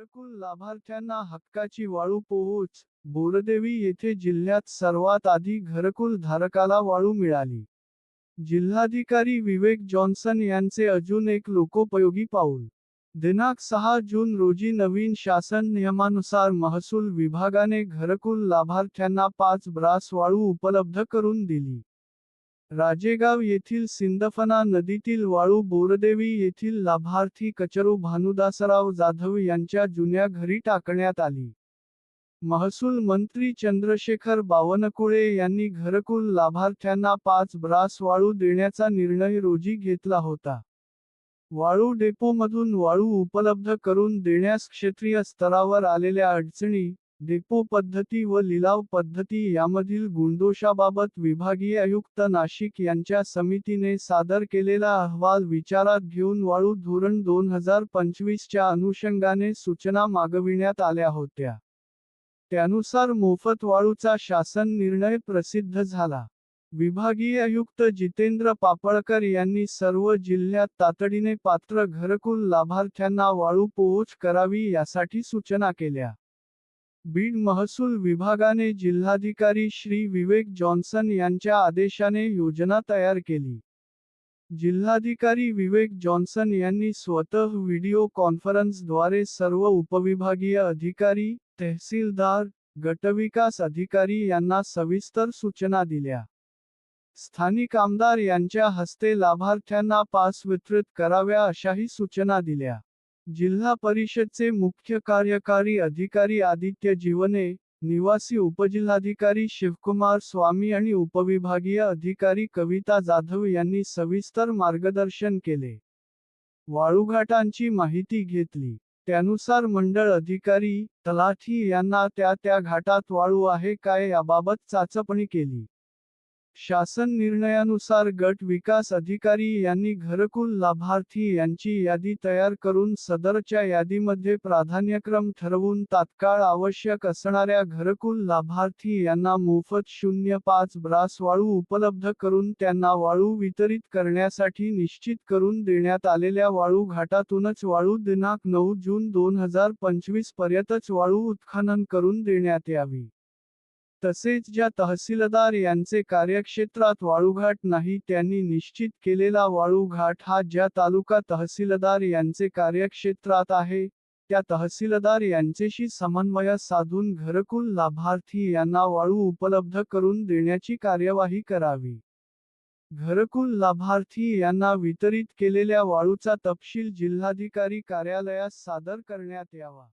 घरकुल लाभार्थ्यांना हक्काची वाळू पोहोच. बोरदेवी येथे जिल्ह्यात सर्वात आधी घरकुल धारकाला वाळू मिळाली. जिल्हाधिकारी विवेक जॉन्सन यांचे अजून एक लोकोपयोगी पाऊल. दिनांक सहा जून रोजी नवीन शासन नियमानुसार महसूल विभागाने घरकुल लाभार्थ्यांना पाच ब्रास वाळू उपलब्ध करून दिली. राजेगाव येथील सिंदफना नदीतील वाळू बोरदेवी येथील लाभार्थी कचरू भानुदासराव जाधव यांच्या जुन्या घरी टाकण्यात आली. महसूल मंत्री चंद्रशेखर बावनकुळे यांनी घरकुल लाभार्थ्यांना पाच ब्रास वाळू देण्याचा निर्णय रोजी घेतला होता. वाळू डेपोमधून वाळू उपलब्ध करून देण्यास क्षेत्रीय स्तरावर आलेल्या अडचणी डेपो पद्धती व लिलाव पद्धती यामधील गुणदोषाबाबत विभागीय आयुक्त नाशिक यांच्या समितीने सादर केलेला अहवाल विचारात घेऊन वाळू धोरण दोन हजार पंचवीसच्या अनुषंगाने सूचना मागविण्यात आल्या होत्या. त्यानुसार मोफत वाळूचा शासन निर्णय प्रसिद्ध झाला. विभागीय आयुक्त जितेंद्र पापळकर यांनी सर्व जिल्ह्यात तातडीने पात्र घरकुल लाभार्थ्यांना वाळू पोहोच करावी यासाठी सूचना केल्या. बीड महसूल विभागाने जिल्हाधिकारी श्री विवेक जॉन्सन यांच्या आदेशाने योजना तयार केली. जिल्हाधिकारी विवेक जॉन्सन यांनी स्वतः व्हिडिओ कॉन्फरन्सद्वारे सर्व उपविभागीय अधिकारी तहसीलदार गटविकास अधिकारी यांना सविस्तर सूचना दिल्या. स्थानिक आमदार यांच्या हस्ते लाभार्थ्यांना पास वितरित कराव्या अशाही सूचना दिल्या. जिल्हा परिषदचे मुख्य कार्यकारी अधिकारी आदित्य जीवने निवासी उपजिल्हाधिकारी शिवकुमार स्वामी आणि उपविभागीय अधिकारी कविता जाधव यांनी सविस्तर मार्गदर्शन केले. वाळूघाटांची माहिती घेतली. त्यानुसार मंडळ अधिकारी तलाठी यांना त्या त्या घाटात वाळू आहे काय याबाबत चाचपणी केली. शासन निर्णयानुसार गट विकास अधिकारी यांनी घरकुल लाभार्थी यांची यादी तयार करून सदरच्या यादीमध्ये प्राधान्यक्रम ठरवून तात्काळ आवश्यक असणाऱ्या घरकुल लाभार्थी यांना मोफत शून्य पाच ब्रास वाळू उपलब्ध करून त्यांना वाळू वितरित करण्यासाठी निश्चित करून देण्यात आलेल्या वाळू घाटातूनच वाळू दिनांक नऊ जून दोन हजार पंचवीस पर्यंतच वाळू उत्खनन करून देण्यात यावी. तसेच ज्या तहसीलदार यांचे कार्यक्षेत्रात वाळूघाट नाही त्यांनी निश्चित केलेला वाळूघाट हा ज्या तालुका तहसीलदार यांचे कार्यक्षेत्रात आहे त्या तहसीलदार यांचेशी समन्वय साधून घरकुल लाभार्थी यांना वाळू उपलब्ध करून देण्याची कार्यवाही करावी. घरकुल लाभार्थी यांना वितरित केलेल्या वाळूचा तपशील जिल्हाधिकारी कार्यालयास सादर करण्यात यावा.